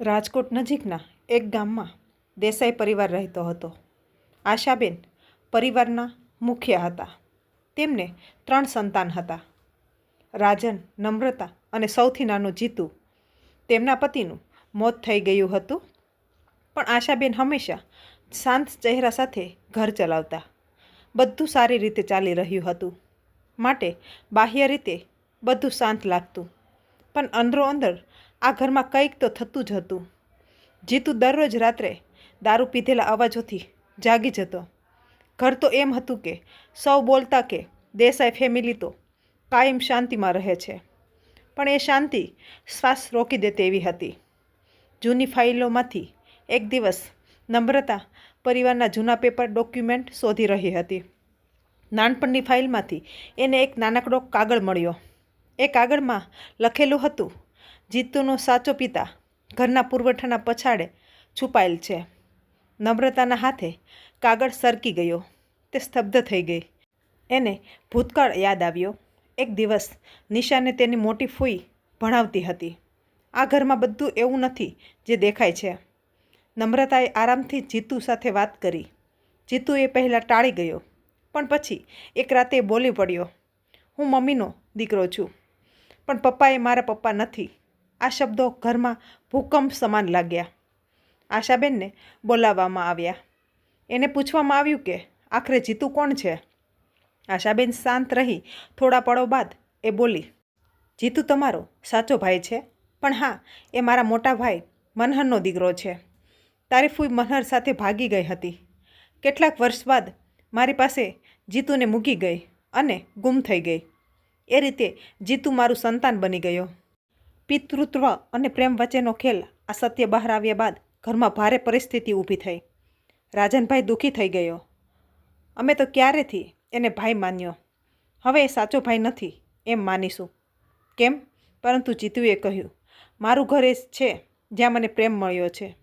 રાજકોટ નજીકના એક ગામમાં દેસાઈ પરિવાર રહેતો હતો. આશાબેન પરિવારના મુખ્ય હતા. તેમને ત્રણ સંતાન હતા. રાજન નમ્રતા અને સૌથી નાનું જીતુ તેમના પતિનું મોત થઈ ગયું હતું. પણ આશાબેન હંમેશા શાંત ચહેરા સાથે ઘર ચલાવતા. બધું સારી રીતે ચાલી રહ્યું હતું. માટે બાહ્ય રીતે બધું શાંત લાગતું. પણ અંદરો અંદર આ ઘરમાં કંઈક તો થતું જ હતું. જીતુ દરરોજ રાત્રે દારૂ પીધેલા અવાજોથી જાગી જતો. ઘર તો એમ હતું કે સૌ બોલતા કે દેસાઈ ફેમિલી તો કાયમ શાંતિમાં રહે છે. પણ એ શાંતિ શ્વાસ રોકી દે તેવી હતી. જૂની ફાઇલોમાંથી એક દિવસ નમ્રતા પરિવારના જૂના પેપર ડોક્યુમેન્ટ શોધી રહી હતી. નાનપણની ફાઇલમાંથી એને એક નાનકડો કાગળ મળ્યો. એ કાગળમાં લખેલું હતું જીતુનો સાચો પિતા ઘરના પુરવઠાના પછાડે છુપાયેલ છે. નમ્રતાના હાથે કાગળ સરકી ગયો. તે સ્તબ્ધ થઈ ગઈ. એને ભૂતકાળ યાદ આવ્યો. એક દિવસ નિશાને તેની મોટી ફૂઈ ભણાવતી હતી. આ ઘરમાં બધું એવું નથી જે દેખાય છે. નમ્રતાએ આરામથી જીતુ સાથે વાત કરી. જીતુ એ પહેલાં ટાળી ગયો, પણ પછી એક રાતે બોલી પડ્યો, હું મમ્મીનો દીકરો છું. પણ પપ્પા એ મારા પપ્પા નથી. આ શબ્દો ઘરમાં ભૂકંપ સમાન લાગ્યા. આશાબેનને બોલાવવામાં આવ્યા. એને પૂછવામાં આવ્યું કે, આખરે જીતુ કોણ છે? આશાબેન શાંત રહી. થોડા પળો બાદ એ બોલી, જીતુ તમારો સાચો ભાઈ છે, પણ હા, એ મારા મોટા ભાઈ મનહરનો દીકરો છે. તારીફુઈ મનહર સાથે ભાગી ગઈ હતી. કેટલાક વર્ષ બાદ મારી પાસે જીતુને મૂકી ગઈ અને ગુમ થઈ ગઈ. એ રીતે જીતુ મારું સંતાન બની ગયો. પિતૃત્વ અને પ્રેમ વચ્ચેનો ખેલ આ સત્ય બહાર આવ્યા બાદ ઘરમાં ભારે પરિસ્થિતિ ઊભી થઈ. રાજનભાઈ દુઃખી થઈ ગયો. અમે તો ક્યારેથી એને ભાઈ માન્યો? હવે એ સાચો ભાઈ નથી એમ માનીશું. કેમ? પરંતુ જીતુએ કહ્યું, મારું ઘર એ છે જ્યાં મને પ્રેમ મળ્યો છે.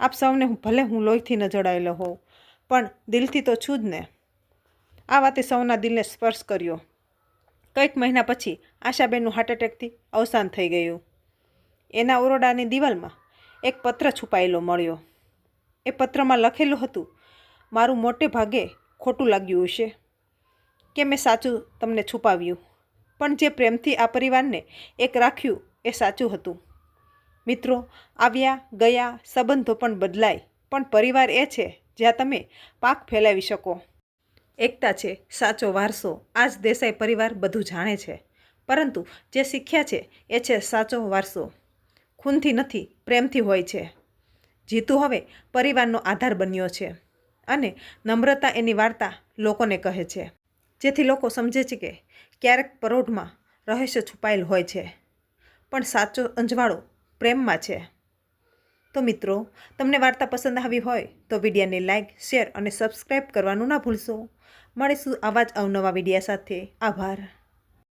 આપ સૌને ભલે હું લોહીથી ન જડાયેલો હોઉં, પણ દિલથી તો છું જ ને. આ વાતે સૌના દિલને સ્પર્શ કર્યો. કંઈક મહિના પછી આશાબેનનું હાર્ટ એટેકથી અવસાન થઈ ગયું. એના ઓરડાની દિવાલમાં એક પત્ર છુપાયેલો મળ્યો. એ પત્રમાં લખેલું હતું, મારું મોટે ભાગે ખોટું લાગ્યું હશે. કે મેં સાચું તમને છુપાવ્યું. પણ જે પ્રેમથી આ પરિવારને એક રાખ્યું એ સાચું હતું. મિત્રો, આવ્યા, ગયા સંબંધો પણ બદલાય. પણ પરિવાર એ છે જ્યાં તમે પાક ફેલાવી શકો. એકતા છે, સાચો વારસો. આ જ દેસાઈ પરિવાર બધું જાણે છે. પરંતુ જે શીખ્યા છે, એ છે સાચો વારસો. ખૂનથી નથી, પ્રેમથી હોય છે. જીતુ હવે પરિવારનો આધાર બન્યો છે અને નમ્રતા એની વાર્તા લોકોને કહે છે. જેથી લોકો સમજે છે કે ક્યારેક પરોઢમાં રહસ્ય છુપાયેલ હોય છે, પણ સાચો અંજવાળો પ્રેમમાં છે. તો મિત્રો, તમને વાર્તા પસંદ આવી હોય તો વિડીયાને લાઇક શેર અને સબસ્ક્રાઈબ કરવાનું ના ભૂલશો. મળીશું આવા જ અવનવા વિડીયા સાથે. આભાર.